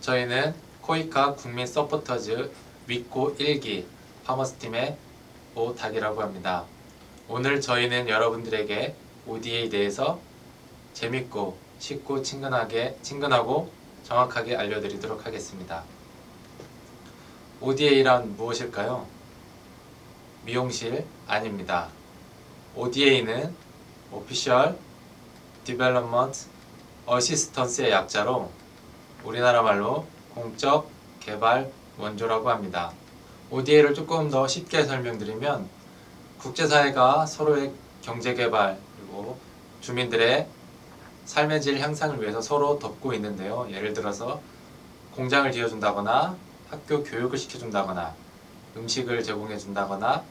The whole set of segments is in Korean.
저희는 코이카 국민 서포터즈 윗고 1기 파머스팀의 오닭이라고 합니다. 오늘 저희는 여러분들에게 ODA에 대해서 재밌고 쉽고 친근하게 친근하고 정확하게 알려드리도록 하겠습니다. ODA란 무엇일까요? 미용실 아닙니다. ODA는 Official Development Assistance의 약자로 우리나라 말로 공적 개발 원조라고 합니다. ODA를 조금 더 쉽게 설명드리면 국제사회가 서로의 경제 개발 그리고 주민들의 삶의 질 향상을 위해서 서로 돕고 있는데요. 예를 들어서 공장을 지어준다거나 학교 교육을 시켜준다거나 음식을 제공해준다거나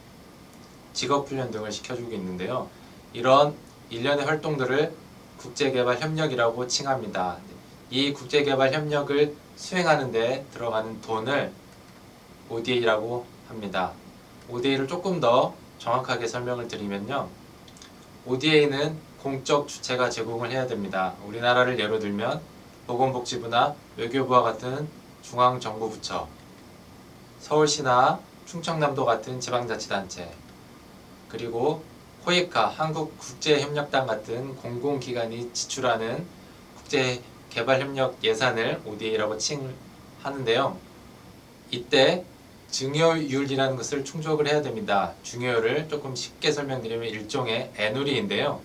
직업훈련 등을 시켜주고 있는데요. 이런 일련의 활동들을 국제개발협력이라고 칭합니다. 이 국제개발협력을 수행하는 데 들어가는 돈을 ODA라고 합니다. ODA를 조금 더 정확하게 설명을 드리면요. ODA는 공적 주체가 제공을 해야 됩니다. 우리나라를 예로 들면 보건복지부나 외교부와 같은 중앙정부부처, 서울시나 충청남도 같은 지방자치단체, 그리고 코이카 한국국제협력단 같은 공공기관이 지출하는 국제개발협력 예산을 ODA라고 칭하는데요. 이때 증여율이라는 것을 충족을 해야 됩니다. 증여율을 조금 쉽게 설명드리면 일종의 애누리인데요.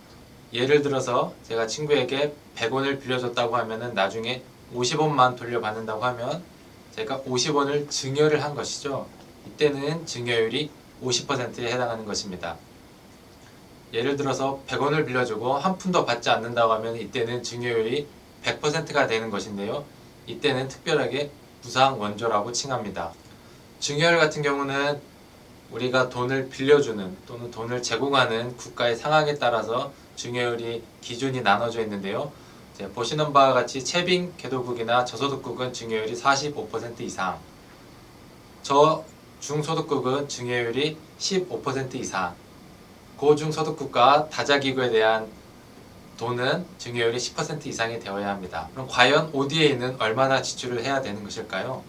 예를 들어서 제가 친구에게 100원을 빌려줬다고 하면은 나중에 50원만 돌려받는다고 하면 제가 50원을 증여를 한 것이죠. 이때는 증여율이 50%에 해당하는 것입니다. 예를 들어서 100원을 빌려주고 한 푼도 받지 않는다고 하면 이때는 증여율이 100%가 되는 것인데요. 이때는 특별하게 무상 원조라고 칭합니다. 증여율 같은 경우는 우리가 돈을 빌려주는 또는 돈을 제공하는 국가의 상황에 따라서 증여율이 기준이 나눠져 있는데요. 보시는 바와 같이 채빙 개도국이나 저소득국은 증여율이 45% 이상, 저중소득국은 증여율이 15% 이상, 고중 소득국가 다자기구에 대한 돈은 증여율이 10% 이상이 되어야 합니다. 그럼 과연 ODA는 얼마나 지출을 해야 되는 것일까요?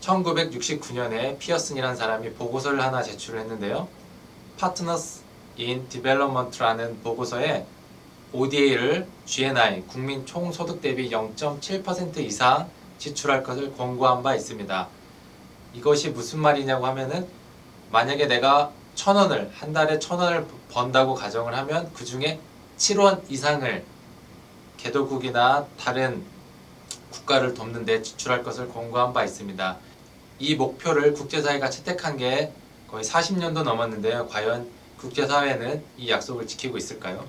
1969년에 피어슨이라는 사람이 보고서를 하나 제출을 했는데요. Partners in Development라는 보고서에 ODA를 GNI 국민 총소득 대비 0.7% 이상 지출할 것을 권고한 바 있습니다. 이것이 무슨 말이냐고 하면은 만약에 내가 천 원을 한 달에 천 원을 번다고 가정을 하면 그 중에 7원 이상을 개도국이나 다른 국가를 돕는 데 지출할 것을 권고한 바 있습니다. 이 목표를 국제사회가 채택한 게 거의 40년도 넘었는데요. 과연 국제사회는 이 약속을 지키고 있을까요?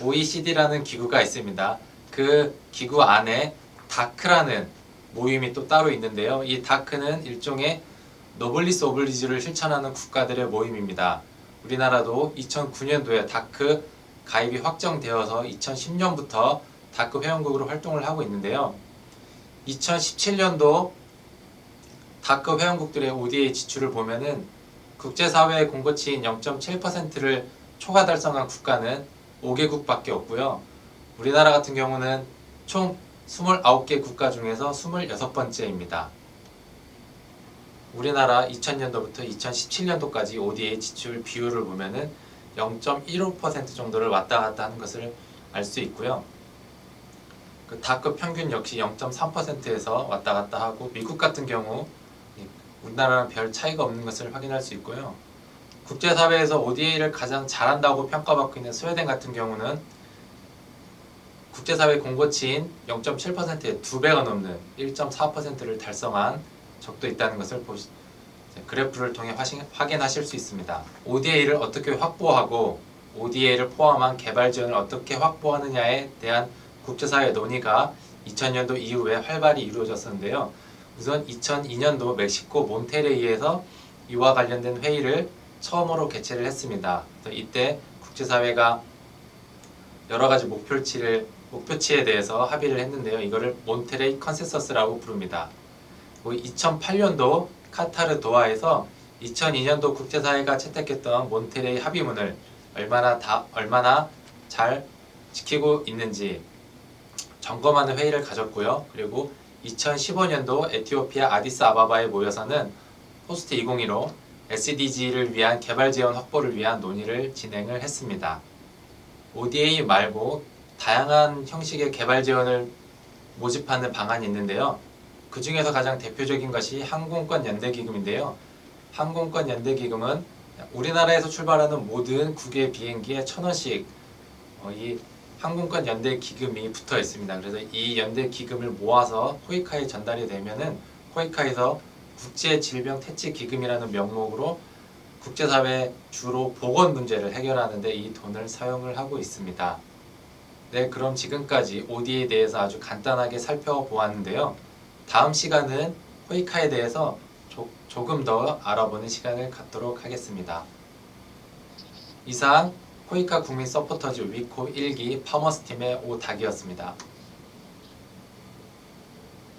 OECD라는 기구가 있습니다. 그 기구 안에 다크라는 모임이 또 따로 있는데요. 이 다크는 일종의 노블리스 오블리주를 실천하는 국가들의 모임입니다. 우리나라도 2009년도에 다크 가입이 확정되어서 2010년부터 다크 회원국으로 활동을 하고 있는데요. 2017년도 다크 회원국들의 ODA 지출을 보면은 국제사회의 공고치인 0.7%를 초과 달성한 국가는 5개국밖에 없고요. 우리나라 같은 경우는 총 29개 국가 중에서 26번째입니다. 우리나라 2000년도부터 2017년도까지 ODA 지출 비율을 보면은 0.15% 정도를 왔다 갔다 하는 것을 알 수 있고요. 그 다급 평균 역시 0.3%에서 왔다 갔다 하고 미국 같은 경우 우리나라랑 별 차이가 없는 것을 확인할 수 있고요. 국제사회에서 ODA를 가장 잘한다고 평가받고 있는 스웨덴 같은 경우는 국제사회 공고치인 0.7%의 두 배가 넘는 1.4%를 달성한 적도 있다는 것을 보시, 그래프를 통해 확인하실 수 있습니다. ODA를 어떻게 확보하고 ODA를 포함한 개발 지원을 어떻게 확보하느냐에 대한 국제사회 논의가 2000년도 이후에 활발히 이루어졌었는데요. 우선 2002년도 멕시코 몬테레이에서 이와 관련된 회의를 처음으로 개최를 했습니다. 이때 국제사회가 여러 가지 목표치를 목표치에 대해서 합의를 했는데요. 이거를 몬테레이 컨센서스라고 부릅니다. 2008년도 카타르 도하에서 2002년도 국제사회가 채택했던 몬테레이 합의문을 얼마나 다 얼마나 잘 지키고 있는지 점검하는 회의를 가졌고요. 그리고 2015년도 에티오피아 아디스 아바바에 모여서는 포스트 2015 SDG를 위한 개발 지원 확보를 위한 논의를 진행을 했습니다. ODA 말고 다양한 형식의 개발 지원을 모집하는 방안이 있는데요. 그 중에서 가장 대표적인 것이 항공권 연대 기금인데요. 항공권 연대 기금은 우리나라에서 출발하는 모든 국외 비행기에 천 원씩 어, 이 항공권 연대 기금이 붙어 있습니다. 그래서 이 연대 기금을 모아서 코이카에 전달이 되면은 코이카에서 국제 질병 퇴치 기금이라는 명목으로 국제사회 주로 보건 문제를 해결하는데 이 돈을 사용을 하고 있습니다. 네, 그럼 지금까지 OD에 대해서 아주 간단하게 살펴보았는데요. 다음 시간은 코이카에 대해서 조, 조금 더 알아보는 시간을 갖도록 하겠습니다. 이상 코이카 국민 서포터즈 위코 1기 파머스 팀의 오닥이었습니다.